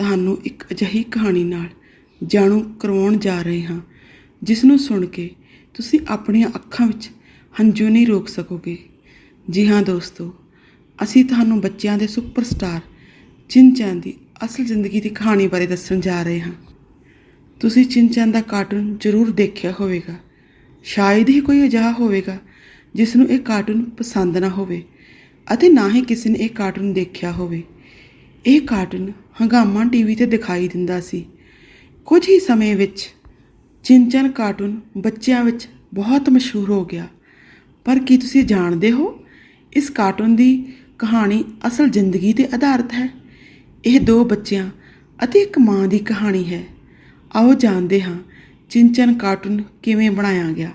ਤੁਹਾਨੂੰ ਇੱਕ ਅਜਿਹੀ ਕਹਾਣੀ ਨਾਲ ਜਾਣੂ ਕਰਵਾਉਣ ਜਾ ਰਹੇ ਹਾਂ ਜਿਸ ਨੂੰ ਸੁਣ ਕੇ ਤੁਸੀਂ ਆਪਣੀਆਂ ਅੱਖਾਂ ਵਿੱਚ ਹੰਝੂ ਨਹੀਂ ਰੋਕ ਸਕੋਗੇ। ਜੀ ਹਾਂ ਦੋਸਤੋ, ਅਸੀਂ ਤੁਹਾਨੂੰ ਬੱਚਿਆਂ ਦੇ ਸੁਪਰਸਟਾਰ ਚਿੰਚੈਨ ਦੀ ਅਸਲ ਜ਼ਿੰਦਗੀ ਦੀ ਕਹਾਣੀ ਬਾਰੇ ਦੱਸਣ ਜਾ ਰਹੇ ਹਾਂ। ਤੁਸੀਂ ਚਿੰਚੈਨ ਦਾ ਕਾਰਟੂਨ ਜ਼ਰੂਰ ਦੇਖਿਆ ਹੋਵੇਗਾ। ਸ਼ਾਇਦ ਹੀ ਕੋਈ ਅਜਿਹਾ ਹੋਵੇਗਾ ਜਿਸ ਨੂੰ ਇਹ ਕਾਰਟੂਨ ਪਸੰਦ ਨਾ ਹੋਵੇ ਅਤੇ ਨਾ ਹੀ ਕਿਸੇ ਨੇ ਇਹ ਕਾਰਟੂਨ ਦੇਖਿਆ ਹੋਵੇ। ਇਹ ਕਾਰਟੂਨ ਹੰਗਾਮਾ ਟੀਵੀ ਤੇ ਦਿਖਾਈ ਦਿੰਦਾ ਸੀ। ਕੁਝ ਹੀ ਸਮੇਂ ਵਿੱਚ ਚਿੰਚਨ ਕਾਰਟੂਨ ਬੱਚਿਆਂ ਵਿੱਚ ਬਹੁਤ ਮਸ਼ਹੂਰ ਹੋ ਗਿਆ। ਪਰ ਕੀ ਤੁਸੀਂ ਜਾਣਦੇ ਹੋ ਇਸ ਕਾਰਟੂਨ ਦੀ ਕਹਾਣੀ ਅਸਲ ਜ਼ਿੰਦਗੀ ਤੇ ਆਧਾਰਿਤ ਹੈ? ਇਹ ਦੋ ਬੱਚਿਆਂ ਅਤੇ ਇੱਕ ਮਾਂ ਦੀ ਕਹਾਣੀ ਹੈ। ਆਓ ਜਾਣਦੇ ਹਾਂ ਚਿੰਚਨ ਕਾਰਟੂਨ ਕਿਵੇਂ ਬਣਾਇਆ ਗਿਆ।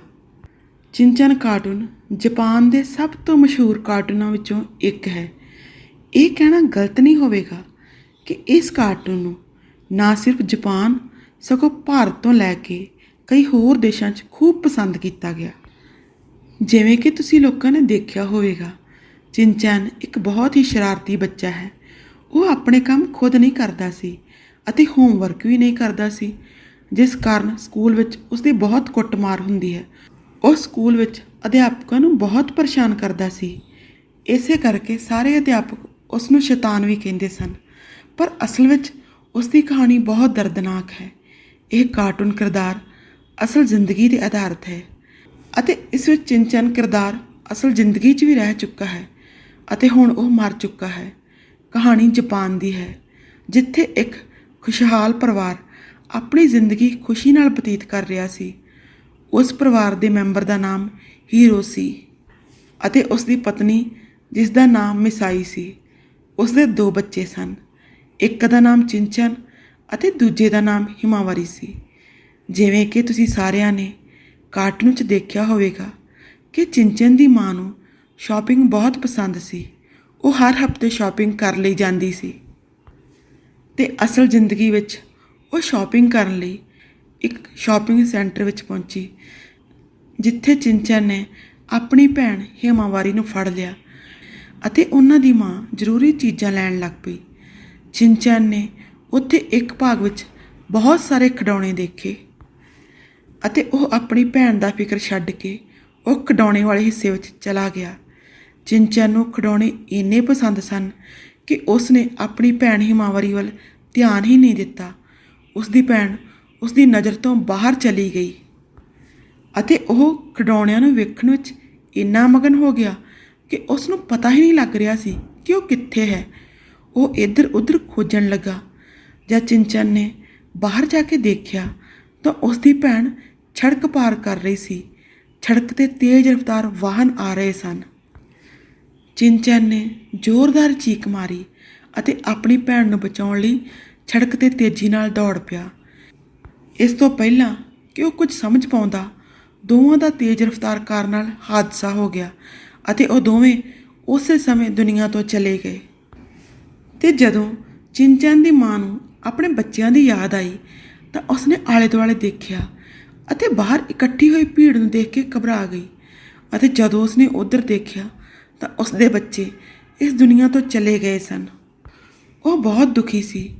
ਚਿੰਚਨ ਕਾਰਟੂਨ ਜਾਪਾਨ ਦੇ ਸਭ ਤੋਂ ਮਸ਼ਹੂਰ ਕਾਰਟੂਨਾਂ ਵਿੱਚੋਂ ਇੱਕ ਹੈ। ਇਹ ਕਹਿਣਾ ਗਲਤ ਨਹੀਂ ਹੋਵੇਗਾ ਕਿ ਇਸ ਕਾਰਟੂਨ ਨੂੰ ਨਾ ਸਿਰਫ ਜਾਪਾਨ, ਸਗੋਂ ਭਾਰਤ ਤੋਂ ਲੈ ਕੇ ਕਈ ਹੋਰ ਦੇਸ਼ਾਂ 'ਚ ਖੂਬ ਪਸੰਦ ਕੀਤਾ ਗਿਆ। ਜਿਵੇਂ ਕਿ ਤੁਸੀਂ ਲੋਕਾਂ ਨੇ ਦੇਖਿਆ ਹੋਵੇਗਾ ਚਿੰਚਨ ਇੱਕ ਬਹੁਤ ਹੀ ਸ਼ਰਾਰਤੀ ਬੱਚਾ ਹੈ। ਉਹ ਆਪਣੇ ਕੰਮ ਖੁਦ ਨਹੀਂ ਕਰਦਾ ਸੀ ਅਤੇ ਹੋਮਵਰਕ ਵੀ ਨਹੀਂ ਕਰਦਾ ਸੀ, ਜਿਸ ਕਾਰਨ ਸਕੂਲ ਵਿੱਚ ਉਸ ਦੀ ਬਹੁਤ ਕੁੱਟਮਾਰ ਹੁੰਦੀ ਹੈ। ਉਹ ਸਕੂਲ ਵਿੱਚ ਅਧਿਆਪਕਾਂ ਨੂੰ ਬਹੁਤ ਪਰੇਸ਼ਾਨ ਕਰਦਾ ਸੀ। ਇਸੇ ਕਰਕੇ ਸਾਰੇ ਅਧਿਆਪਕ ਉਸ ਨੂੰ ਸ਼ੈਤਾਨ ਵੀ ਕਹਿੰਦੇ ਸਨ। ਪਰ ਅਸਲ ਵਿੱਚ ਉਸ ਦੀ ਕਹਾਣੀ ਬਹੁਤ ਦਰਦਨਾਕ ਹੈ। ਇਹ ਕਾਰਟੂਨ ਕਿਰਦਾਰ ਅਸਲ ਜ਼ਿੰਦਗੀ ਤੇ ਆਧਾਰਿਤ ਹੈ ਅਤੇ ਇਸ ਵਿੱਚ ਚਿੰਚਨ ਕਿਰਦਾਰ ਅਸਲ ਜ਼ਿੰਦਗੀ 'ਚ ਵੀ ਰਹਿ ਚੁੱਕਾ ਹੈ ਅਤੇ ਹੁਣ ਉਹ ਮਰ ਚੁੱਕਾ ਹੈ। ਕਹਾਣੀ ਜਾਪਾਨ ਦੀ ਹੈ, ਜਿੱਥੇ ਇੱਕ ਖੁਸ਼ਹਾਲ ਪਰਿਵਾਰ ਆਪਣੀ ਜ਼ਿੰਦਗੀ ਖੁਸ਼ੀ ਨਾਲ ਬਤੀਤ ਕਰ ਰਿਹਾ ਸੀ। ਉਸ ਪਰਿਵਾਰ ਦੇ ਮੈਂਬਰ ਦਾ ਨਾਮ ਹੀਰੋ ਸੀ ਅਤੇ ਉਸ ਦੀ ਪਤਨੀ, ਜਿਸ ਦਾ ਨਾਮ ਮਿਸਾਈ ਸੀ। ਉਸ ਦੇ ਦੋ ਬੱਚੇ ਸਨ। ਇੱਕ ਦਾ ਨਾਮ ਚਿੰਚਨ ਅਤੇ ਦੂਜੇ ਦਾ ਨਾਮ ਹਿਮਾਵਰੀ ਸੀ। ਜਿਵੇਂ ਕਿ ਤੁਸੀਂ ਸਾਰਿਆਂ ਨੇ ਕਾਰਟੂਨ 'ਚ ਦੇਖਿਆ ਹੋਵੇਗਾ ਕਿ ਚਿੰਚਨ ਦੀ ਮਾਂ ਨੂੰ ਸ਼ਾਪਿੰਗ ਬਹੁਤ ਪਸੰਦ ਸੀ। ਉਹ ਹਰ ਹਫ਼ਤੇ ਸ਼ਾਪਿੰਗ ਕਰ ਲਈ ਜਾਂਦੀ ਸੀ। ਤੇ ਅਸਲ ਜ਼ਿੰਦਗੀ ਵਿੱਚ ਉਹ ਸ਼ਾਪਿੰਗ ਕਰਨ ਲਈ ਇੱਕ ਸ਼ਾਪਿੰਗ ਸੈਂਟਰ ਵਿੱਚ ਪਹੁੰਚੀ, ਜਿੱਥੇ ਚਿੰਚਨ ਨੇ ਆਪਣੀ ਭੈਣ ਹਿਮਾਵਾਰੀ ਨੂੰ ਫੜ ਲਿਆ। ਅਤੇ ਉਹਨਾਂ ਦੀ ਮਾਂ ਜ਼ਰੂਰੀ ਚੀਜ਼ਾਂ ਲੈਣ ਲੱਗ ਪਈ। ਚਿੰਚਨ ਨੇ ਉੱਥੇ ਇੱਕ ਭਾਗ ਵਿੱਚ ਬਹੁਤ ਸਾਰੇ ਖਿਡੌਣੇ ਦੇਖੇ ਅਤੇ ਉਹ ਆਪਣੀ ਭੈਣ ਦਾ ਫਿਕਰ ਛੱਡ ਕੇ ਉਹ ਖਿਡੌਣੇ ਵਾਲੇ ਹਿੱਸੇ ਵਿੱਚ ਚਲਾ ਗਿਆ। ਚਿੰਚਨ ਨੂੰ ਖਿਡੌਣੇ ਇੰਨੇ ਪਸੰਦ ਸਨ ਕਿ ਉਸ ਨੇ ਆਪਣੀ ਭੈਣ ਹਿਮਾਵਰੀ ਵੱਲ ਧਿਆਨ ਹੀ ਨਹੀਂ ਦਿੱਤਾ। ਉਸ ਦੀ ਭੈਣ ਉਸ ਦੀ ਨਜ਼ਰ ਤੋਂ ਬਾਹਰ ਚਲੀ ਗਈ ਅਤੇ ਉਹ ਖਿਡੌਣਿਆਂ ਨੂੰ ਵੇਖਣ ਵਿੱਚ ਇੰਨਾ ਮਗਨ ਹੋ ਗਿਆ ਕਿ ਉਸ ਨੂੰ ਪਤਾ ਹੀ ਨਹੀਂ ਲੱਗ ਰਿਹਾ ਸੀ ਕਿ ਉਹ ਕਿੱਥੇ ਹੈ। ਉਹ ਇੱਧਰ ਉੱਧਰ ਖੋਜਣ ਲੱਗਾ। ਜਦ ਚਿੰਚਨ ਨੇ ਬਾਹਰ ਜਾ ਕੇ ਦੇਖਿਆ ਤਾਂ ਉਸ ਦੀ ਭੈਣ ਛੜਕ ਪਾਰ ਕਰ ਰਹੀ ਸੀ। ਛੜਕ ਤੇ ਤੇਜ਼ ਰਫ਼ਤਾਰ ਵਾਹਨ ਆ ਰਹੇ ਸਨ। ਚਿੰਚਨ ਨੇ ਜ਼ੋਰਦਾਰ ਚੀਕ ਮਾਰੀ ਅਤੇ ਆਪਣੀ ਭੈਣ ਨੂੰ ਬਚਾਉਣ ਲਈ ਸੜਕ ਤੇ ਤੇਜ਼ੀ ਨਾਲ ਦੌੜ ਪਿਆ। ਇਸ ਤੋਂ ਪਹਿਲਾਂ ਕਿ ਉਹ ਕੁਝ ਸਮਝ ਪਾਉਂਦਾ, ਦੋਵਾਂ ਦਾ ਤੇਜ਼ ਰਫ਼ਤਾਰ ਕਾਰ ਨਾਲ ਹਾਦਸਾ ਹੋ ਗਿਆ ਅਤੇ ਉਹ ਦੋਵੇਂ ਉਸੇ ਸਮੇਂ ਦੁਨੀਆ ਤੋਂ ਚਲੇ ਗਏ। ਤੇ ਜਦੋਂ ਚਿੰਚਨ ਦੀ ਮਾਂ ਨੂੰ ਆਪਣੇ ਬੱਚਿਆਂ ਦੀ ਯਾਦ ਆਈ, ਤਾਂ ਉਸਨੇ ਆਲੇ ਦੁਆਲੇ ਦੇਖਿਆ ਅਤੇ ਬਾਹਰ ਇਕੱਠੀ ਹੋਈ ਭੀੜ ਨੂੰ ਦੇਖ ਕੇ ਘਬਰਾ ਗਈ ਅਤੇ ਜਦੋਂ ਉਸਨੇ ਉਧਰ ਦੇਖਿਆ, ਤਾਂ ਉਸਦੇ ਬੱਚੇ ਇਸ ਦੁਨੀਆ ਤੋਂ ਚਲੇ ਗਏ ਸਨ। ਉਹ ਬਹੁਤ ਦੁਖੀ ਸੀ।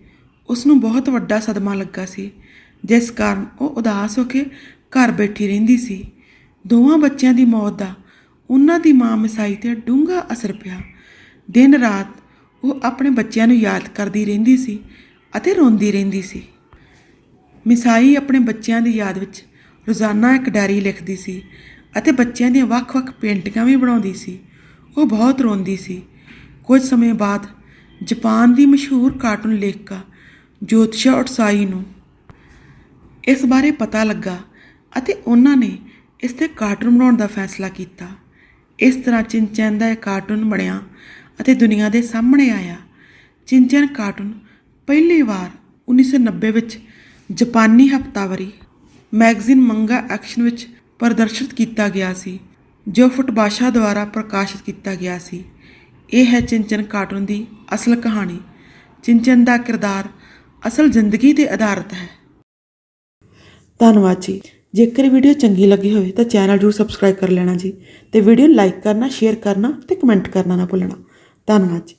ਉਸ ਨੂੰ ਬਹੁਤ ਵੱਡਾ ਸਦਮਾ ਲੱਗਾ ਸੀ, ਜਿਸ ਕਾਰਨ ਉਹ ਉਦਾਸ ਹੋ ਕੇ ਘਰ ਬੈਠੀ ਰਹਿੰਦੀ ਸੀ। ਦੋਵਾਂ ਬੱਚਿਆਂ ਦੀ ਮੌਤ ਦਾ ਉਹਨਾਂ ਦੀ ਮਾਂ ਮਸਾਈ ਤੇ ਡੂੰਘਾ ਅਸਰ ਪਿਆ। ਦਿਨ ਰਾਤ ਉਹ ਆਪਣੇ ਬੱਚਿਆਂ ਨੂੰ ਯਾਦ ਕਰਦੀ ਰਹਿੰਦੀ ਸੀ ਅਤੇ ਰੋਂਦੀ ਰਹਿੰਦੀ ਸੀ। ਮਿਸਾਈ ਆਪਣੇ ਬੱਚਿਆਂ ਦੀ ਯਾਦ ਵਿੱਚ ਰੋਜ਼ਾਨਾ ਇੱਕ ਡਾਇਰੀ ਲਿਖਦੀ ਸੀ ਅਤੇ ਬੱਚਿਆਂ ਦੀਆਂ ਵੱਖ-ਵੱਖ ਪੇਂਟਿੰਗਾਂ ਵੀ ਬਣਾਉਂਦੀ ਸੀ। ਉਹ ਬਹੁਤ ਰੋਂਦੀ ਸੀ। ਕੁਝ ਸਮੇਂ ਬਾਅਦ ਜਾਪਾਨ ਦੀ ਮਸ਼ਹੂਰ ਕਾਰਟੂਨ ਲੇਖਕਾ ਜੋਤਸ਼ਾ ਉਟਸਾਈ ਨੂੰ ਇਸ ਬਾਰੇ ਪਤਾ ਲੱਗਾ ਅਤੇ ਉਹਨਾਂ ਨੇ ਇਸ ਤੇ ਕਾਰਟੂਨ ਬਣਾਉਣ ਦਾ ਫੈਸਲਾ ਕੀਤਾ। ਇਸ ਤਰ੍ਹਾਂ ਚਿੰਚਨ ਦਾ ਇਹ ਕਾਰਟੂਨ ਬਣਿਆ ਅਤੇ ਦੁਨੀਆ ਦੇ ਸਾਹਮਣੇ ਆਇਆ। ਚਿੰਚਨ ਕਾਰਟੂਨ ਪਹਿਲੀ ਵਾਰ 1990 ਵਿੱਚ ਜਾਪਾਨੀ ਹਫ਼ਤਾਵਾਰੀ ਮੈਗਜ਼ੀਨ ਮੰਗਾ ਐਕਸ਼ਨ ਵਿੱਚ ਪ੍ਰਦਰਸ਼ਿਤ ਕੀਤਾ ਗਿਆ ਸੀ, ਜੋ ਫੁਟਬਾਸ਼ਾ ਦੁਆਰਾ ਪ੍ਰਕਾਸ਼ਿਤ ਕੀਤਾ ਗਿਆ ਸੀ। ਇਹ ਹੈ ਚਿੰਚਨ ਕਾਰਟੂਨ ਦੀ ਅਸਲ ਕਹਾਣੀ। ਚਿੰਚਨ ਦਾ ਕਿਰਦਾਰ ਅਸਲ ਜ਼ਿੰਦਗੀ ਤੇ ਆਧਾਰਿਤ ਹੈ। ਧੰਨਵਾਦ ਜੀ। ਜੇਕਰ ਵੀਡੀਓ ਚੰਗੀ ਲੱਗੀ ਹੋਵੇ ਤਾਂ ਚੈਨਲ ਜਰੂਰ ਸਬਸਕ੍ਰਾਈਬ ਕਰ ਲੈਣਾ ਜੀ ਤੇ ਵੀਡੀਓ ਲਾਈਕ ਕਰਨਾ ਸ਼ੇਅਰ ਕਰਨਾ ਤੇ ਕਮੈਂਟ ਕਰਨਾ ਨਾ ਭੁੱਲਣਾ। ਧੰਨਵਾਦ ਜੀ।